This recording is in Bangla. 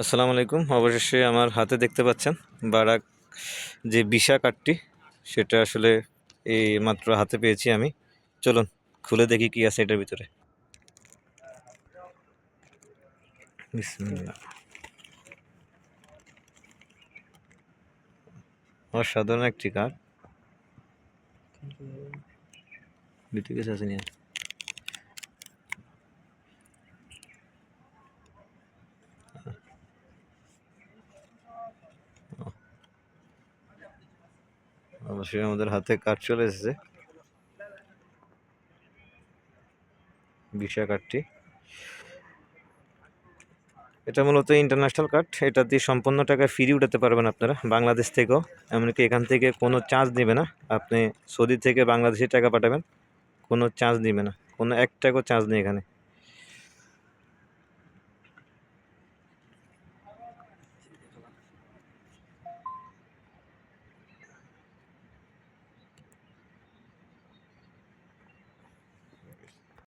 আসসালামু আলাইকুম। অবশেষে আমার হাতে দেখতে পাচ্ছেন বারাক যে বিশা কার্ডটি সেটা আসলে এই মাত্র হাতে পেয়েছি আমি। চলুন, খুলে দেখি কি আছে এটার ভিতরে। অসাধারণ একটি কার্ড আছে নিয়ে। অবশ্যই আমাদের হাতে কার্ড চলে এসেছে। ভিসা কার্ডটি এটা মূলত ইন্টারন্যাশনাল কার্ড এটা দিয়ে সম্পূর্ণ টাকা ফ্রি উঠাতে পারবেন আপনারা, বাংলাদেশ থেকেও। এমনকি এখান থেকে কোনো চার্জ নেবে না। আপনি সৌদি থেকে বাংলাদেশে টাকা পাঠাবেন, কোনো চার্জ নেবে না। কোনো এক টাকাও চার্জ নেই এখানে।